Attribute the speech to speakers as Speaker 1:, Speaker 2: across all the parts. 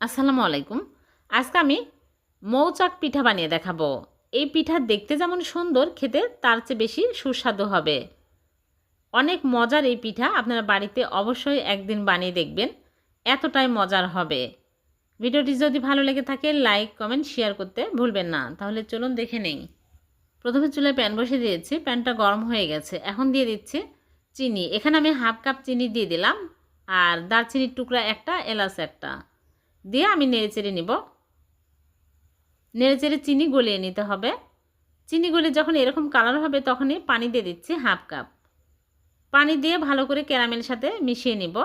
Speaker 1: আসসালামু আলাইকুম। আজকে আমি মৌচাক পিঠা বানিয়ে দেখাবো। এই পিঠা দেখতে যেমন সুন্দর, খেতে তার চেয়ে বেশি সুস্বাদু হবে। অনেক মজার এই পিঠা আপনারা বাড়িতে অবশ্যই একদিন বানিয়ে দেখবেন। এতটাই মজার হবে। ভিডিওটি যদি ভালো লেগে থাকে, লাইক, কমেন্ট, শেয়ার করতে ভুলবেন না। তাহলে চলুন দেখে নেই। প্রথমে চুলে প্যান বসে দিয়েছি। প্যানটা গরম হয়ে গেছে। এখন দিয়ে দিচ্ছি চিনি। এখানে আমি হাফ কাপ চিনি দিয়ে দিলাম। আর দারচিনির টুকরা একটা, এলাচ একটা। দিয়ে আমি নেড়েচেড়ে নিব। নেড়েচেড়ে চিনি গলিয়ে নিতে হবে। চিনি গলে যখন এরকম কালার হবে তখনই পানি দিয়ে দিচ্ছি হাফ কাপ পানি দিয়ে ভালো করে ক্যারামেল সাথে মিশিয়ে নিব।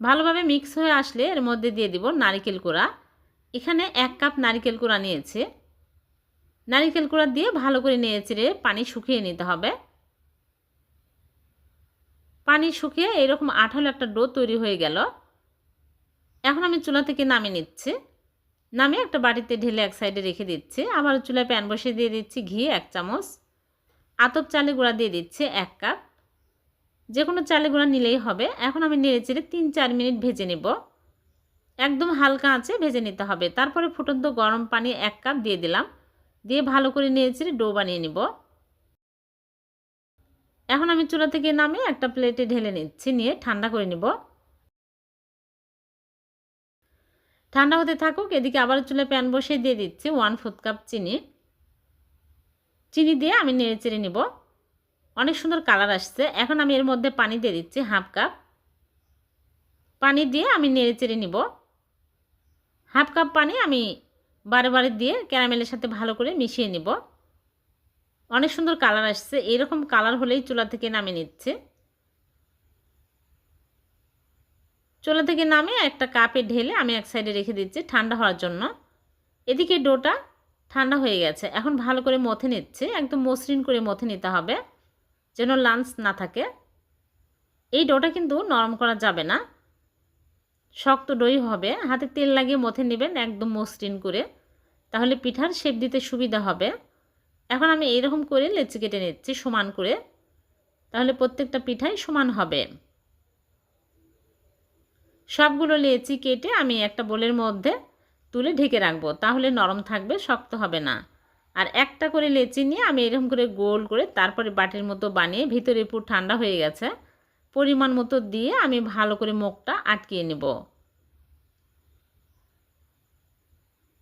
Speaker 1: ভালোভাবে মিক্স হয়ে আসলে এর মধ্যে দিয়ে দিব নারিকেল কোড়া। এখানে এক কাপ নারিকেল কোড়া নিয়েছে। নারিকেল কোড়া দিয়ে ভালো করে নেড়েচেড়ে পানি শুকিয়ে নিতে হবে। পানি শুকিয়ে এরকম আঠালো একটা ডো তৈরি হয়ে গেল। এখন আমি চুলা থেকে নামিয়ে নিচ্ছি। নামিয়ে একটা বাটিতে ঢেলে এক সাইডে রেখে দিচ্ছি। আবার চুলায় প্যান বসিয়ে দিয়ে দিচ্ছি ঘি এক চামচ। আতপ চালে গুঁড়া দিয়ে দিচ্ছি এক কাপ। যে কোনো চালে গুঁড়া নিলেই হবে। এখন আমি নেড়ে চেড়ে তিন চার মিনিট ভেজে নেব। একদম হালকা আঁচে ভেজে নিতে হবে। তারপরে ফুটন্ত গরম পানি এক কাপ দিয়ে দিলাম। দিয়ে ভালো করে নেড়ে চেড়ে ডো বানিয়ে নিব। এখন আমি চুলা থেকে নামিয়ে একটা প্লেটে ঢেলে নিচ্ছি। নিয়ে ঠান্ডা করে নিব। ঠান্ডা হতে থাকুক, এদিকে আবার চুলে প্যান বসিয়ে দিয়ে দিচ্ছি ওয়ান ফোর্থ কাপ চিনি। চিনি দিয়ে আমি নেড়ে চেড়ে নিব। অনেক সুন্দর কালার আসছে। এখন আমি এর মধ্যে পানি দিয়ে দিচ্ছি হাফ কাপ পানি দিয়ে আমি নেড়ে চেড়ে নিব। হাফ কাপ পানি আমি বারে বারে দিয়ে ক্যারামেলের সাথে ভালো করে মিশিয়ে নিব। অনেক সুন্দর কালার আসছে। এরকম কালার হলেই চুলা থেকে নামিয়ে নিচ্ছে। চুলা থেকে নামে একটা কাপে ঢেলে আমি এক সাইডে রেখে দিচ্ছি ঠান্ডা হওয়ার জন্য। এদিকে ডোটা ঠান্ডা হয়ে গেছে। এখন ভালো করে মথে নিচ্ছে। একদম মসৃণ করে মথে নিতে হবে, যেন লাঞ্চ না থাকে। এই ডোটা কিন্তু নরম করা যাবে না। শক্ত দই হবে। হাতে তেল লাগিয়ে মথে নেবেন একদম মসৃণ করে। তাহলে পিঠার শেপ দিতে সুবিধা হবে। এখন আমি এইরকম করে লেচি কেটে নিচ্ছি সমান করে। তাহলে প্রত্যেকটা পিঠাই সমান হবে। সবগুলো লেচি কেটে আমি একটা বোলের মধ্যে তুলে ঢেকে রাখব। তাহলে নরম থাকবে, শক্ত হবে না। আর একটা করে লেচি নিয়ে আমি এরকম করে গোল করে তারপরে বাটির মতো বানিয়ে ভিতরে পুর ঠান্ডা হয়ে গেছে, পরিমাণ মতো দিয়ে আমি ভালো করে মুখটা আটকিয়ে নেব।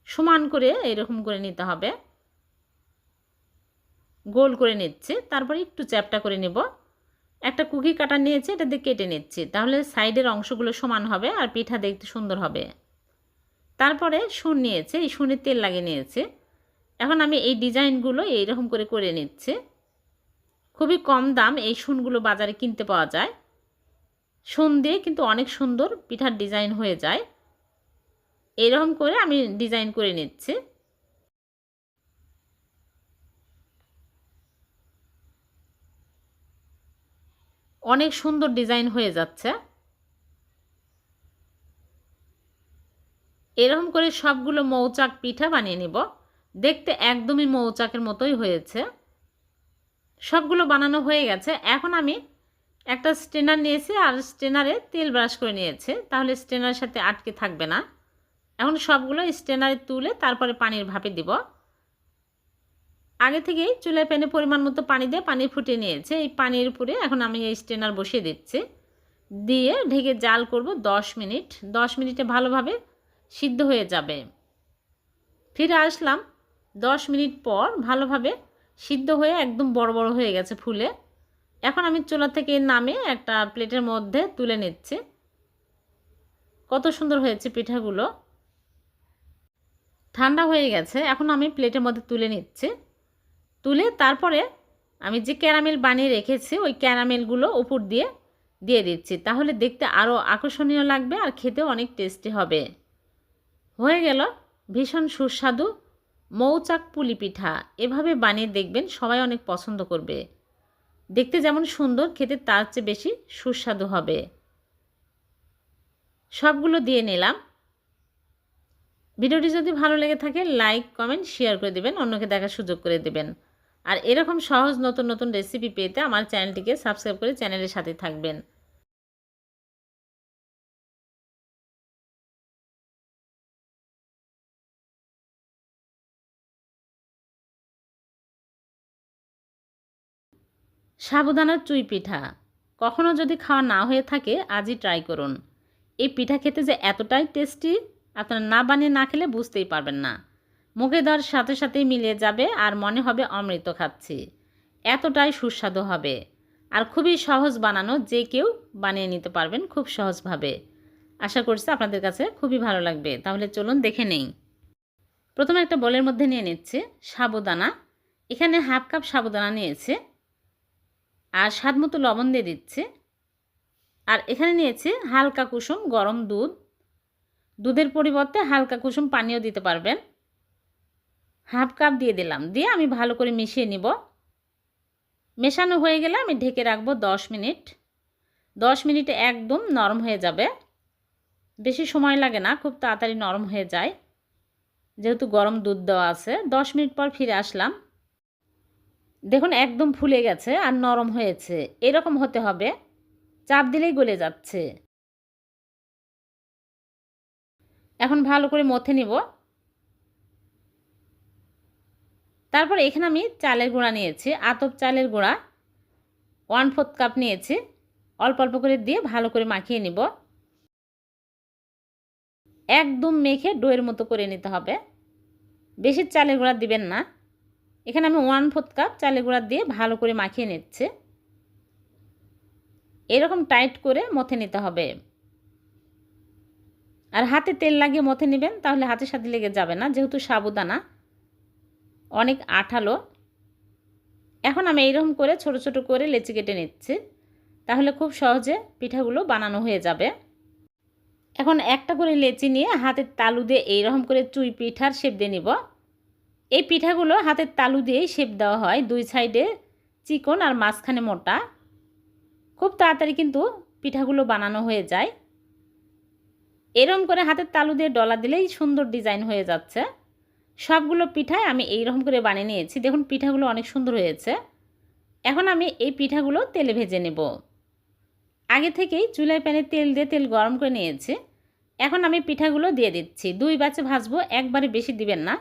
Speaker 1: সমান করে এরকম করে নিতে হবে। গোল করে নিচ্ছে, তারপরে একটু চ্যাপটা করে নেব। একটা কুকি কাটা নিয়েছি, এটা দিয়ে কেটে নিচ্ছি। তাহলে সাইডের অংশগুলো সমান হবে আর পিঠা দেখতে সুন্দর হবে। তারপরে শুন নিয়েছে, এই শুনের তেল লাগিয়ে নিয়েছে। এখন আমি এই ডিজাইনগুলো এইরকম করে করে নিচ্ছি। খুবই কম দাম এই শুনগুলো বাজারে কিনতে পাওয়া যায়। শুন দিয়ে কিন্তু অনেক সুন্দর পিঠার ডিজাইন হয়ে যায়। এরকম করে আমি ডিজাইন করে নিচ্ছি। অনেক সুন্দর ডিজাইন হয়ে যাচ্ছে। এরকম করে সবগুলো মৌচাক পিঠা বানিয়ে নিব। দেখতে একদমই মৌচাকের মতোই হয়েছে। সবগুলো বানানো হয়ে গেছে। এখন আমি একটা স্টেনার নিয়েছি আর স্টেনারে তেল ব্রাশ করে নিয়েছে। তাহলে স্টেনারের সাথে আটকে থাকবে না। এখন সবগুলো স্টেনারে তুলে তারপরে পানির ভাপে দিব। আগে থেকেই চুলায় প্যানে পরিমাণ মতো পানি দিয়ে পানি ফুটিয়ে নিয়েছে। এই পানির উপরে এখন আমি এই স্টেনার বসিয়ে দিচ্ছি। দিয়ে ঢেকে জাল করব 10 মিনিট। 10 মিনিটে ভালোভাবে সিদ্ধ হয়ে যাবে। ফিরে আসলাম। 10 মিনিট পর ভালোভাবে সিদ্ধ হয়ে একদম বড় বড় হয়ে গেছে ফুলে। এখন আমি চুলা থেকে নামে একটা প্লেটের মধ্যে তুলে নিচ্ছি। কত সুন্দর হয়েছে পিঠাগুলো। ঠান্ডা হয়ে গেছে। এখন আমি প্লেটের মধ্যে তুলে নিচ্ছি। তুলে তারপরে আমি যে ক্যারামেল বানিয়ে রেখেছি, ওই ক্যারামেলগুলো উপর দিয়ে দিয়ে দিচ্ছি। তাহলে দেখতে আরও আকর্ষণীয় লাগবে আর খেতে অনেক টেস্টি হবে। হয়ে গেল ভীষণ সুস্বাদু মৌচাক পুলি পিঠা। এভাবে বানিয়ে দেখবেন সবাই অনেক পছন্দ করবে। দেখতে যেমন সুন্দর, খেতে তার চেয়ে বেশি সুস্বাদু হবে। সবগুলো দিয়ে নিলাম। ভিডিওটি যদি ভালো লেগে থাকে, লাইক, কমেন্ট, শেয়ার করে দেবেন। অন্যকে দেখার সুযোগ করে দেবেন। আর এরকম সহজ নতুন নতুন রেসিপি পেতে আমার চ্যানেলটিকে সাবস্ক্রাইব করে চ্যানেলের সাথে থাকবেন। সাবুদানার চুই পিঠা। কখনও যদি খাওয়া না হয়ে থাকে, আজই ট্রাই করুন। এই পিঠা খেতে যে এতটাই টেস্টি আপনারা না বানিয়ে না খেলে বুঝতেই পারবেন না। মুখে দেওয়ার সাথে সাথেই মিলিয়ে যাবে আর মনে হবে অমৃত খাচ্ছি। এতটাই সুস্বাদু হবে। আর খুবই সহজ বানানো যে কেউ বানিয়ে নিতে পারবেন খুব সহজভাবে। আশা করছি আপনাদের কাছে খুবই ভালো লাগবে। তাহলে চলুন দেখে নেই। প্রথমে একটা বলের মধ্যে নিয়ে নিচ্ছে সাবুদানা। এখানে হাফ কাপ সাবুদানা নিয়েছে। আর স্বাদ মতো লবণ দিয়ে দিচ্ছে। আর এখানে নিয়েছে হালকা কুসুম গরম দুধ। দুধের পরিবর্তে হালকা কুসুম পানিও দিতে পারবেন। হাফ কাপ দিয়ে দিলাম। দিয়ে আমি ভালো করে মিশিয়ে নিব। মেশানো হয়ে গেলে আমি ঢেকে রাখব দশ মিনিট। দশ মিনিটে একদম নরম হয়ে যাবে। বেশি সময় লাগে না, খুব তাড়াতাড়ি নরম হয়ে যায়। যেহেতু গরম দুধ দেওয়া আছে, দশ মিনিট পর ফিরে আসলাম। দেখুন, একদম ফুলে গেছে আর নরম হয়েছে। এরকম হতে হবে। চাপ দিলেই গলে যাচ্ছে। এখন ভালো করে মথে নিব। তারপর এখানে আমি চালের গুঁড়া নিয়েছি, আতপ চালের গুঁড়া ওয়ান ফোর্থ কাপ নিয়েছি। অল্প অল্প করে দিয়ে ভালো করে মাখিয়ে নিব। একদম মেখে ডোয়ের মতো করে নিতে হবে। বেশি চালের গুঁড়া দিবেন না। এখানে আমি ওয়ান ফোর্থ কাপ চালের গুঁড়া দিয়ে ভালো করে মাখিয়ে নিচ্ছে। এরকম টাইট করে মথে নিতে হবে। আর হাতে তেল লাগিয়ে মথে নেবেন, তাহলে হাতের সাথে লেগে যাবে না, যেহেতু সাবুদানা। অনেক আঠালো। এখন আমি এইরকম করে ছোট ছোট করে লেচি কেটে নিচ্ছি। তাহলে খুব সহজে পিঠাগুলো বানানো হয়ে যাবে। এখন একটা করে লেচি নিয়ে হাতের তালু দিয়ে এইরকম করে চুই পিঠার শেপ দিয়ে নিব। এই পিঠাগুলো হাতের তালু দিয়েই শেপ দেওয়া হয়। দুই সাইডে চিকন আর মাঝখানে মোটা। খুব তাড়াতাড়ি কিন্তু পিঠাগুলো বানানো হয়ে যায়। এরম করে হাতের তালু দিয়ে ডলা দিলেই সুন্দর ডিজাইন হয়ে যাচ্ছে। সবগুলো পিঠায় আমি এই রকম করে বানিয়ে নিয়েছি। দেখুন, পিঠাগুলো অনেক সুন্দর হয়েছে। এখন আমি এই পিঠাগুলো তেলে ভেজে নেব। আগে থেকেই চুলায় প্যানে তেল দিয়ে তেল গরম করে নিয়েছি। এখন আমি পিঠাগুলো দিয়ে দিচ্ছি। দুই বাচ্চা ভাজবো, একবারে বেশি দিবেন না।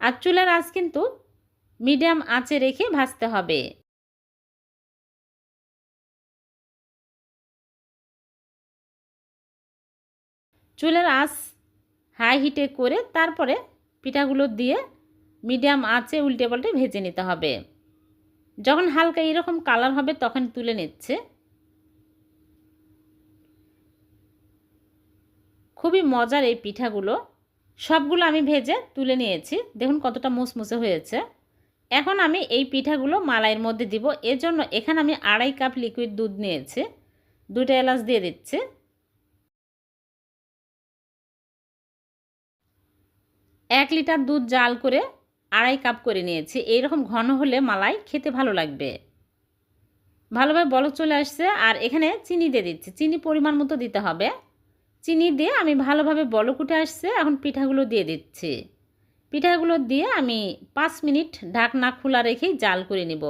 Speaker 1: আর চুলার আঁচ কিন্তু মিডিয়াম আঁচে রেখে ভাজতে হবে। চুলের আঁচ হাই হিটে করে তারপরে পিঠাগুলো দিয়ে মিডিয়াম আঁচে উল্টে পাল্টে ভেজে নিতে হবে। যখন হালকা এরকম কালার হবে তখন তুলে নিচ্ছে। খুবই মজার এই পিঠাগুলো। সবগুলো আমি ভেজে তুলে নিয়েছি। দেখুন কতটা মুসমুসে হয়েছে। এখন আমি এই পিঠাগুলো মালাইয়ের মধ্যে দিব। এজন্য এখানে আমি আড়াই কাপ লিকুইড দুধ নিয়েছি। দুটো এলাচ দিয়ে দিচ্ছি। এক লিটার দুধ জাল করে আড়াই কাপ করে নিয়েছি। এইরকম ঘন হলে মালাই খেতে ভালো লাগবে। ভালোভাবে বলক চলে আসছে। আর এখানে চিনি দিয়ে দিচ্ছি। চিনি পরিমাণ মতো দিতে হবে। চিনি দিয়ে আমি ভালোভাবে বলক উঠে আসছে। এখন পিঠাগুলো দিয়ে দিচ্ছি। পিঠাগুলো দিয়ে আমি পাঁচ মিনিট ঢাকনা খোলা রেখেই জাল করে নিব।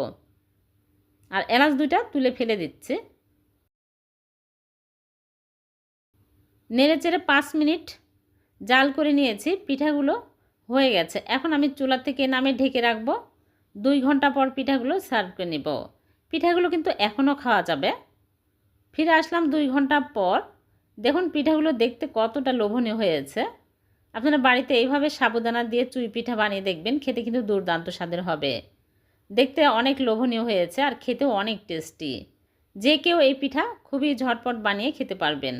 Speaker 1: আর এলাচ দুইটা তুলে ফেলে দিচ্ছি। নেড়ে চেড়ে পাঁচ মিনিট জাল করে নিয়েছি, পিঠাগুলো হয়ে গেছে। এখন আমি চুলা থেকে নামে ঢেকে রাখব। দুই ঘণ্টা পর পিঠাগুলো সার্ভ করে নেব। পিঠাগুলো কিন্তু এখনও খাওয়া যাবে। ফিরে আসলাম দুই ঘণ্টা পর। দেখুন, পিঠাগুলো দেখতে কতটা লোভনীয় হয়েছে। আপনারা বাড়িতে এইভাবে সাবুদানা দিয়ে চুই পিঠা বানিয়ে দেখবেন, খেতে কিন্তু দুর্দান্ত স্বাদের হবে। দেখতে অনেক লোভনীয় হয়েছে আর খেতেও অনেক টেস্টি যে কেউ এই পিঠা খুবই ঝটপট বানিয়ে খেতে পারবেন।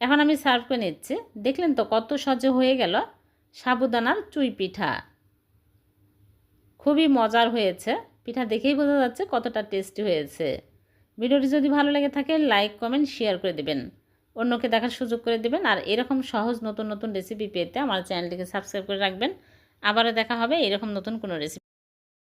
Speaker 1: এখন আমি সার্ভ করে নিচ্ছি। দেখলেন তো কত সহজে হয়ে গেল সাবুদানার চুই পিঠা। খুবই মজার হয়েছে। পিঠা দেখেই বোঝা যাচ্ছে কতটা টেস্টি হয়েছে। ভিডিওটি যদি ভালো লেগে থাকে লাইক কমেন্ট শেয়ার করে দেবেন। অন্যকে দেখার সুযোগ করে দেবেন। আর এরকম সহজ নতুন নতুন রেসিপি পেতে আমার চ্যানেলটিকে সাবস্ক্রাইব করে রাখবেন। আবারও দেখা হবে এরকম নতুন কোনো রেসিপি